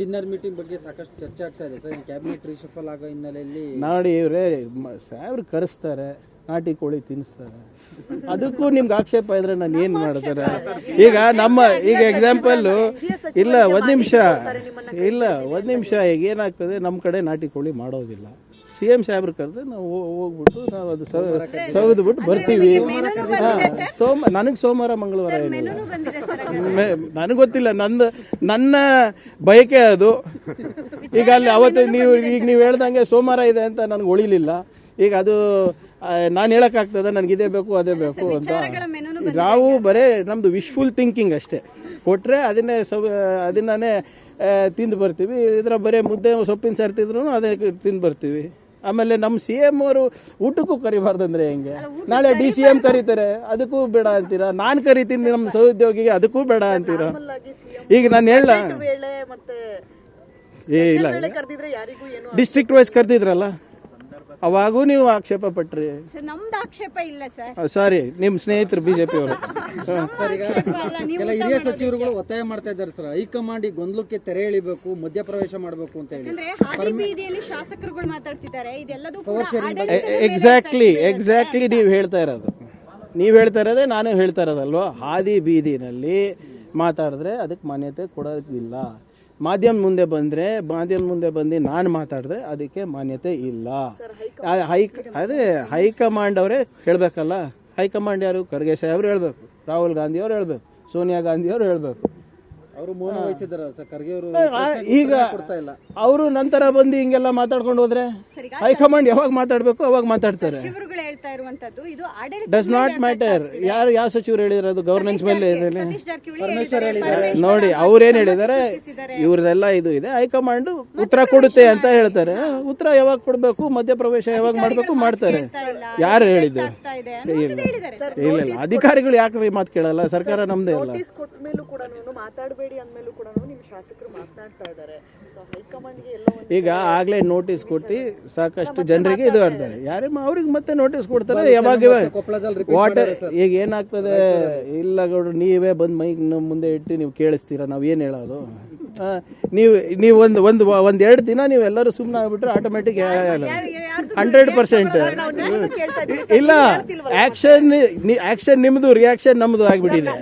Dinner meeting ಬಗ್ಗೆ ಸಾಕಷ್ಟು ಚರ್ಚೆ ಆಗ್ತಾ ಇದೆ. ಸರ್ ಕ್ಯಾಬಿನೆಟ್ ರಿಶಫಲ್ ಆಗೋ ಹಿನ್ನೆಲೆಯಲ್ಲಿ ನಾಡಿ ಇವ್ರೆ ಸಾವ್ರು ಕರೆಸ್ತಾರೆ ನಾಟಿ ಕೋಳಿ ತಿನ್ನಿಸ್ತಾರೆ ಅದಕ್ಕೂ ನಿಮ್ಗೆ ಆಕ್ಷೇಪ ಇದ್ರೆ ನಾನು ಏನು ಮಾಡ್ತಾರೆ ಈಗ ನಮ್ಮ ಈಗ ಎಕ್ಸಾಂಪಲ್ಲು ಇಲ್ಲ ಒಂದು ನಿಮಿಷ. ಇಲ್ಲ ಒಂದು ನಿಮಿಷ ಈಗ ಏನಾಗ್ತದೆ ನಮ್ಮ ಕಡೆ ನಾಟಿ ಕೋಳಿ ಮಾಡೋದಿಲ್ಲ. ಸಿ ಎಂ ಸಾಹೇಬ್ರು ಕರೆದ್ರೆ ನಾವು ಹೋಗ್ಬಿಟ್ಟು ನಾವು ಅದು ಸೌದು ಬಿಟ್ಟು ಬರ್ತೀವಿ. ಹಾ, ಸೋಮ ನನಗೆ ಸೋಮವಾರ ಮಂಗಳವಾರ ಏನಿಲ್ಲ. ನನಗೆ ಗೊತ್ತಿಲ್ಲ ನಂದು ನನ್ನ ಬಯಕೆ ಅದು. ಈಗ ಅಲ್ಲಿ ಅವತ್ತು ನೀವು ಈಗ ನೀವು ಹೇಳ್ದಂಗೆ ಸೋಮವಾರ ಇದೆ ಅಂತ ನನಗೆ ಉಳಿಲಿಲ್ಲ ಈಗ ಅದು ನಾನು ಹೇಳಕ್ಕಾಗ್ತದ ನನಗೆ ಇದೇ ಬೇಕು ಅದೇ ಬೇಕು ಅಂತ. ನಾವು ಬರೀ ನಮ್ದು ವಿಶ್ಫುಲ್ ಥಿಂಕಿಂಗ್ ಅಷ್ಟೇ. ಕೊಟ್ಟರೆ ಅದನ್ನೇ ಸೌ ಅದನ್ನೇ ತಿಂದು ಬರ್ತೀವಿ. ಇದರ ಬರೀ ಮುದ್ದೆ ಸೊಪ್ಪಿನ ಸರ್ತಿದ್ರು ತಿಂದ್ರು ಅದೇ ತಿಂದು ಬರ್ತೀವಿ. ಆಮೇಲೆ ನಮ್ಮ ಸಿ ಎಂ ಅವರು ಊಟಕ್ಕೂ ಕರಿಬಾರ್ದಂದ್ರೆ ಹೆಂಗೆ? ನಾಳೆ ಡಿ ಸಿ ಎಂ ಕರೀತಾರೆ ಅದಕ್ಕೂ ಬೇಡ ಅಂತೀರಾ? ನಾನು ಕರಿತೀನಿ ನಮ್ಮ ಸಹೋದ್ಯೋಗಿಗೆ ಅದಕ್ಕೂ ಬೇಡ ಅಂತೀರಾ? ಈಗ ನಾನು ಹೇಳ ಏ ಇಲ್ಲ ಡಿಸ್ಟ್ರಿಕ್ಟ್ ವೈಸ್ ಕರೆದಿದ್ರಲ್ಲ? ಅವಾಗೂ ನೀವು ಆಕ್ಷೇಪ ಪಟ್ರಿ. ಸರ್ ನಮ್ದು ಆಕ್ಷೇಪ ಇಲ್ಲ ಸರ್. ಸಾರಿ ನಿಮ್ಮ ಸ್ನೇಹಿತರು ಬಿಜೆಪಿ ಅವರು. ಸರ್ ಈಗ ಕೆಲ ಹಿರಿಯ ಸಚಿವರುಗಳು ಒತ್ತಾಯ ಮಾಡ್ತಾ ಇದ್ದಾರೆ ಸರ್. ಹೈಕಮಾಂಡ್ ಈ ಗೊಂದಲಕ್ಕೆ ತೆರೆ ಎಳಿಬೇಕು ಮಧ್ಯಪ್ರವೇಶ ಮಾಡಬೇಕು ಅಂತ ಹೇಳಿ. ಅಂದ್ರೆ ಹಾದಿ ಬೀದಿಯಲ್ಲಿ ಶಾಸಕರುಗಳು ಮಾತಾಡ್ತಿದ್ದಾರೆ. ಇದೆಲ್ಲದೂ ಕೂಡ ಆಡಳಿತದ ಮೇಲೆ ಎಕ್ಸಾಕ್ಟ್ಲಿ ಎಕ್ಸಾಕ್ಟ್ಲಿ ನೀವು ಹೇಳ್ತಾ ಇರೋದು. ನೀವು ಹೇಳ್ತಾ ಇರೋದೇ ನಾನು ಹೇಳ್ತಾ ಇರೋದಲ್ವಾ? ಹಾದಿ ಬೀದಿನಲ್ಲಿ ಮಾತಾಡಿದ್ರೆ ಅದಕ್ಕೆ ಮಾನ್ಯತೆ ಕೊಡೋದಿಲ್ಲ. ಮಾಧ್ಯಮ ಮುಂದೆ ಬಂದರೆ ಮಾಧ್ಯಮ ಮುಂದೆ ಬಂದು ನಾನು ಮಾತಾಡಿದ್ರೆ ಅದಕ್ಕೆ ಮಾನ್ಯತೆ ಇಲ್ಲ. ಹೈಕ್ ಅದೇ, ಹೈಕಮಾಂಡ್ ಅವರೇ ಹೇಳಬೇಕಲ್ಲ? ಹೈಕಮಾಂಡ್ ಯಾರು? ಖರ್ಗೆ ಸಾಹೇಬ್ರು ಹೇಳಬೇಕು. ರಾಹುಲ್ ಗಾಂಧಿ ಅವರು ಹೇಳಬೇಕು. ಸೋನಿಯಾ ಗಾಂಧಿ ಅವರು ಹೇಳಬೇಕು. ಅವರು ಮೌನ ಸರ್ ಖರ್ಗೆ ಅವರು ಈಗ ಕೊಡ್ತಾ ಇಲ್ಲ. ಅವರು ನಂತರ ಬಂದು ಹಿಂಗೆಲ್ಲ ಮಾತಾಡ್ಕೊಂಡು ಹೋದ್ರೆ ಹೈಕಮಾಂಡ್ ಯಾವಾಗ ಮಾತಾಡಬೇಕು ಅವಾಗ ಮಾತಾಡ್ತಾರೆ. ಸಚಿವರುಗಳು ಹೇಳ್ತಾ ಇರುವಂತದ್ದು ಇದು ಆಡಳಿತ ಡಸ್ ನಾಟ್ ಮ್ಯಾಟರ್ ಯಾರು ಯಾವ ಸಚಿವರು ಅದು ಗವರ್ನೆನ್ಸ್ ಮೇಲೆ ಇದೆ ಸತೀಶ್ ಜಾರಕಿಹೊಳಿ ಹೇಳಿದ್ದಾರೆ, ನೋಡಿ ಅವ್ರೇನ್ ಹೇಳಿದ್ದಾರೆ ಇವ್ರದೆಲ್ಲ ಇದು ಇದೆ. ಹೈಕಮಾಂಡ್ ಉತ್ತರ ಕೊಡುತ್ತೆ ಅಂತ ಹೇಳ್ತಾರೆ. ಉತ್ತರ ಯಾವಾಗ ಕೊಡಬೇಕು ಮಧ್ಯಪ್ರವೇಶ ಯಾವಾಗ ಮಾಡಬೇಕು ಮಾಡ್ತಾರೆ. ಯಾರು ಹೇಳಿದ್ದು? ಆಗ್ತಾ ಇದೆ ಇಲ್ಲ ಇಲ್ಲ. ಇಲ್ಲ ಅಧಿಕಾರಿಗಳು ಯಾಕೆ ಮಾತು ಕೇಳಲ್ಲ? ಸರ್ಕಾರ ನಮ್ದೇ ಇಲ್ಲ ಮಾತಾಡ್ಬೇಕು ಕೊಟ್ಟ ಮೇಲೂ ಕೂಡ ಮಾತಾಡಬೇಡಿ ಅಂದ್ಮೇಲೂ ಕೂಡ ನಿಮ್ಮ ಶಾಸಕರು ಮಾತನಾಡ್ತಾ ಇದ್ದಾರೆ. ಸೊ ಹೈಕಮಾಂಡ್ಗೆ ಎಲ್ಲ ಒಂದು ಈಗ ಆಗ್ಲೇ ನೋಟಿಸ್ ಕೊಟ್ಟು ಸಾಕಷ್ಟು ಜನರಿಗೆ ಇದು ಆಡ್ತಾರೆ ಯಾರೇ ಅವ್ರಿಗೆ ಮತ್ತೆ ನೋಟಿಸ್ ಕೊಡ್ತಾರೆ ಯಾವಾಗ ವಾಟರ್ ಈಗ ಏನಾಗ್ತದೆ? ಇಲ್ಲ ಗೌಡ್ರು ನೀವೇ ಬಂದು ಮೈಕ್ ನಮ್ಮ ಮುಂದೆ ಇಟ್ಟು ನೀವು ಕೇಳಿಸ್ತೀರಾ? ನಾವು ಏನು ಹೇಳೋದು? ನೀವು ನೀವು ಒಂದು ಒಂದು ಒಂದು ಎರಡು ದಿನ ನೀವು ಎಲ್ಲರೂ ಸುಮ್ಮನೆ ಆಗ್ಬಿಟ್ರೆ ಆಟೋಮೆಟಿಕ್ ಹಂಡ್ರೆಡ್ ಪರ್ಸೆಂಟ್ ಇಲ್ಲ ಆಕ್ಷನ್ ಆಕ್ಷನ್ ನಿಮ್ಮದು ರಿಯಾಕ್ಷನ್ ನಮ್ಮದು ಆಗಿಬಿಟ್ಟಿದೆ.